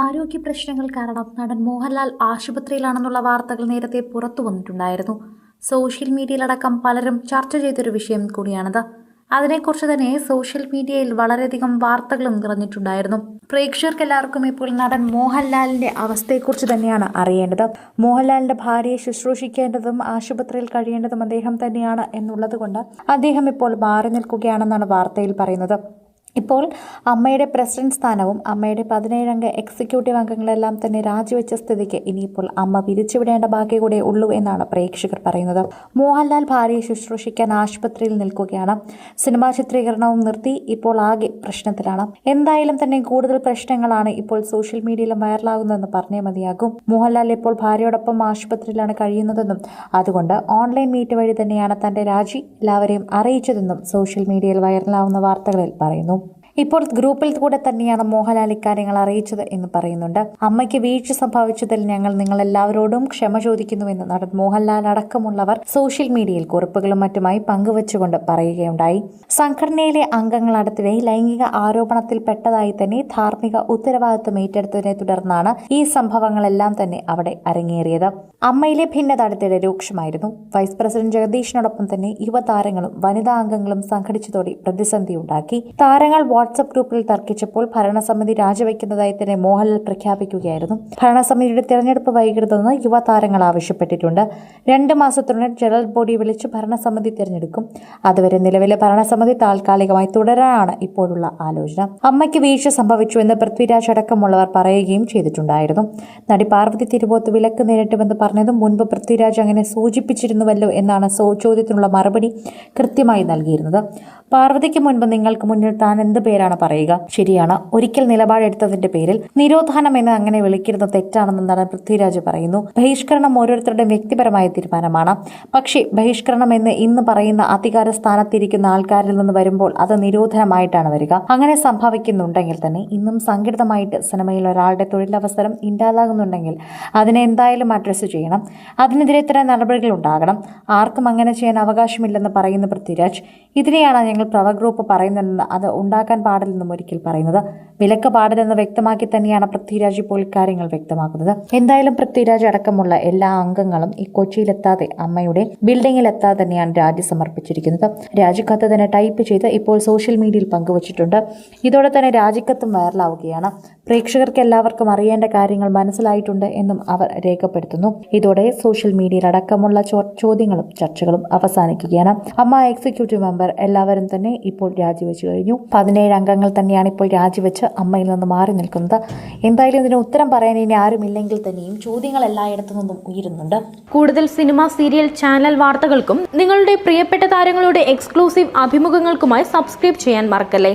ആരോഗ്യ പ്രശ്നങ്ങൾ കാരണം നടൻ മോഹൻലാൽ ആശുപത്രിയിലാണെന്നുള്ള വാർത്തകൾ നേരത്തെ പുറത്തു വന്നിട്ടുണ്ടായിരുന്നു. സോഷ്യൽ മീഡിയയിലടക്കം പലരും ചർച്ച ചെയ്തൊരു വിഷയം കൂടിയാണിത്. അതിനെക്കുറിച്ച് തന്നെ സോഷ്യൽ മീഡിയയിൽ വളരെയധികം വാർത്തകളും നിറഞ്ഞിട്ടുണ്ടായിരുന്നു. പ്രേക്ഷകർക്ക് എല്ലാവർക്കും ഇപ്പോൾ നടൻ മോഹൻലാലിന്റെ അവസ്ഥയെക്കുറിച്ച് തന്നെയാണ് അറിയേണ്ടത്. മോഹൻലാലിന്റെ ഭാര്യയെ ശുശ്രൂഷിക്കേണ്ടതും ആശുപത്രിയിൽ കഴിയേണ്ടതും അദ്ദേഹം തന്നെയാണ് എന്നുള്ളത് കൊണ്ട് അദ്ദേഹം ഇപ്പോൾ മാറി നിൽക്കുകയാണെന്നാണ് വാർത്തയിൽ പറയുന്നത്. ഇപ്പോൾ അമ്മയുടെ പ്രസിഡന്റ് സ്ഥാനവും അമ്മയുടെ പതിനേഴംഗ എക്സിക്യൂട്ടീവ് അംഗങ്ങളെല്ലാം തന്നെ രാജിവെച്ച സ്ഥിതിക്ക് ഇനിയിപ്പോൾ അമ്മ പിരിച്ചുവിടേണ്ട ബാക്കി കൂടെ ഉള്ളൂ എന്നാണ് പ്രേക്ഷകർ പറയുന്നത്. മോഹൻലാൽ ഭാര്യയെ ശുശ്രൂഷിക്കാൻ ആശുപത്രിയിൽ നിൽക്കുകയാണ്. സിനിമാ ചിത്രീകരണവും നിർത്തി ഇപ്പോൾ ആകെ പ്രശ്നത്തിലാണ്. എന്തായാലും തന്നെ കൂടുതൽ പ്രശ്നങ്ങളാണ് ഇപ്പോൾ സോഷ്യൽ മീഡിയയിലും വൈറലാകുന്നതെന്ന് പറഞ്ഞേ മതിയാകും. മോഹൻലാൽ ഇപ്പോൾ ഭാര്യയോടൊപ്പം ആശുപത്രിയിലാണ് കഴിയുന്നതെന്നും അതുകൊണ്ട് ഓൺലൈൻ മീറ്റ് വഴി തന്നെയാണ് തന്റെ രാജി എല്ലാവരെയും അറിയിച്ചതെന്നും സോഷ്യൽ മീഡിയയിൽ വൈറലാവുന്ന വാർത്തകളിൽ പറയുന്നു. ഇപ്പോൾ ഗ്രൂപ്പിൽ കൂടെ തന്നെയാണ് മോഹൻലാൽ ഇക്കാര്യങ്ങൾ അറിയിച്ചത് എന്ന് പറയുന്നുണ്ട്. അമ്മയ്ക്ക് വീഴ്ച സംഭവിച്ചതിൽ ഞങ്ങൾ നിങ്ങൾ എല്ലാവരോടും ക്ഷമ ചോദിക്കുന്നുവെന്ന് നടൻ മോഹൻലാൽ അടക്കമുള്ളവർ സോഷ്യൽ മീഡിയയിൽ കുറിപ്പുകളും മറ്റുമായി പങ്കുവച്ചുകൊണ്ട് പറയുകയുണ്ടായി. സംഘടനയിലെ അംഗങ്ങൾ അടുത്തിടെ ലൈംഗിക ആരോപണത്തിൽ പെട്ടതായി തന്നെ ധാർമ്മിക ഉത്തരവാദിത്വം ഏറ്റെടുത്തതിനെ തുടർന്നാണ് ഈ സംഭവങ്ങളെല്ലാം തന്നെ അവിടെ അരങ്ങേറിയത്. അമ്മയിലെ ഭിന്നത അടുത്തിടെ രൂക്ഷമായിരുന്നു. വൈസ് പ്രസിഡന്റ് ജഗദീഷിനോടൊപ്പം തന്നെ യുവതാരങ്ങളും വനിതാ അംഗങ്ങളും സംഘടിച്ചതോടെ പ്രതിസന്ധി ഉണ്ടാക്കി താരങ്ങൾ വാട്സപ്പ് ഗ്രൂപ്പിൽ തർക്കിച്ചപ്പോൾ ഭരണസമിതി രാജിവെക്കുന്നതായി തന്നെ മോഹൻലാൽ പ്രഖ്യാപിക്കുകയായിരുന്നു. ഭരണസമിതിയുടെ തിരഞ്ഞെടുപ്പ് വൈകരുതെന്ന് യുവതാരങ്ങൾ ആവശ്യപ്പെട്ടിട്ടുണ്ട്. രണ്ട് മാസത്തിനുള്ളിൽ ജനറൽ ബോഡി വിളിച്ച് ഭരണസമിതി തിരഞ്ഞെടുക്കും. അതുവരെ നിലവിലെ ഭരണസമിതി താൽക്കാലികമായി തുടരാനാണ് ഇപ്പോഴുള്ള ആലോചന. അമ്മയ്ക്ക് വീഴ്ച സംഭവിച്ചുവെന്ന് പൃഥ്വിരാജ് അടക്കമുള്ളവർ പറയുകയും ചെയ്തിട്ടുണ്ടായിരുന്നു. നടി പാർവതി തിരുവോത്ത് വിലക്ക് നേരിട്ടുമെന്ന് പറഞ്ഞതും മുൻപ് പൃഥ്വിരാജ് അങ്ങനെ സൂചിപ്പിച്ചിരുന്നുവല്ലോ എന്നാണ് ചോദ്യത്തിനുള്ള മറുപടി കൃത്യമായി നൽകിയിരുന്നത്. പാർവതിക്ക് മുൻപ് നിങ്ങൾക്ക് മുന്നിൽ താൻ എന്ത് പേരാണ് പറയുക. ശരിയാണ്. ഒരിക്കൽ നിലപാടെടുത്തതിന്റെ പേരിൽ നിരോധാനം എന്ന് അങ്ങനെ വിളിക്കുന്നത് തെറ്റാണെന്ന് നടൻ പൃഥ്വിരാജ് പറയുന്നു. ബഹിഷ്കരണം ഓരോരുത്തരുടെയും വ്യക്തിപരമായ തീരുമാനമാണ്. പക്ഷേ ബഹിഷ്കരണം എന്ന് ഇന്ന് പറയുന്ന അധികാര സ്ഥാനത്തിരിക്കുന്ന ആൾക്കാരിൽ നിന്ന് വരുമ്പോൾ അത് നിരോധനമായിട്ടാണ് വരിക. അങ്ങനെ സംഭവിക്കുന്നുണ്ടെങ്കിൽ തന്നെ ഇന്നും സംഘടിതമായിട്ട് സിനിമയിൽ ഒരാളുടെ തൊഴിലവസരം ഇല്ലാതാകുന്നുണ്ടെങ്കിൽ അതിനെ എന്തായാലും അഡ്രസ്സ് ചെയ്യണം. അതിനെതിരെ ഇത്തരം നടപടികൾ ഉണ്ടാകണം. ആർക്കും അങ്ങനെ ചെയ്യാൻ അവകാശമില്ലെന്ന് പറയുന്ന പൃഥ്വിരാജ് ഇതിനെയാണ് ഞങ്ങൾ പ്രവ ഗ്രൂപ്പ് പറയുന്നതെന്ന് അത് ഉണ്ടാക്കാൻ പാടില്ലെന്നും ഒരിക്കൽ പറയുന്നത്. വിലക്ക് പാടില്ലെന്ന് വ്യക്തമാക്കി തന്നെയാണ് പൃഥ്വിരാജ് ഇപ്പോൾ ഇക്കാര്യങ്ങൾ വ്യക്തമാക്കുന്നത്. എന്തായാലും പൃഥ്വിരാജ് അടക്കമുള്ള എല്ലാ അംഗങ്ങളും ഈ കൊച്ചിയിലെത്താതെ അമ്മയുടെ ബിൽഡിംഗിലെത്താതെ തന്നെയാണ് രാജി സമർപ്പിച്ചിരിക്കുന്നത്. രാജിക്കത്ത് തന്നെ ടൈപ്പ് ചെയ്ത് ഇപ്പോൾ സോഷ്യൽ മീഡിയയിൽ പങ്കുവച്ചിട്ടുണ്ട്. ഇതോടെ തന്നെ രാജിക്കത്തും വൈറലാവുകയാണ് പ്രേക്ഷകർക്ക് എല്ലാവർക്കും അറിയേണ്ട കാര്യങ്ങൾ മനസ്സിലായിട്ടുണ്ട് എന്നും അവർ രേഖപ്പെടുത്തുന്നു. ഇതോടെ സോഷ്യൽ മീഡിയയിൽ അടക്കമുള്ള ചോദ്യങ്ങളും ചർച്ചകളും അവസാനിക്കുകയാണ്. അമ്മ എക്സിക്യൂട്ടീവ് മെമ്പർ എല്ലാവരും തന്നെ ഇപ്പോൾ രാജിവെച്ചു കഴിഞ്ഞു. പതിനേഴ് അംഗങ്ങൾ തന്നെയാണ് ഇപ്പോൾ രാജിവെച്ച് അമ്മയിൽ നിന്ന് മാറി നിൽക്കുന്നത്. എന്തായാലും ഇതിന് ഉത്തരം പറയാൻ ഇനി ആരുമില്ലെങ്കിൽ തന്നെയും ചോദ്യങ്ങൾ എല്ലായിടത്തു നിന്നും ഉയരുന്നുണ്ട്. കൂടുതൽ സിനിമ സീരിയൽ ചാനൽ വാർത്തകൾക്കും നിങ്ങളുടെ പ്രിയപ്പെട്ട താരങ്ങളുടെ എക്സ്ക്ലൂസീവ് അഭിമുഖങ്ങൾക്കുമായി സബ്സ്ക്രൈബ് ചെയ്യാൻ മറക്കല്ലേ?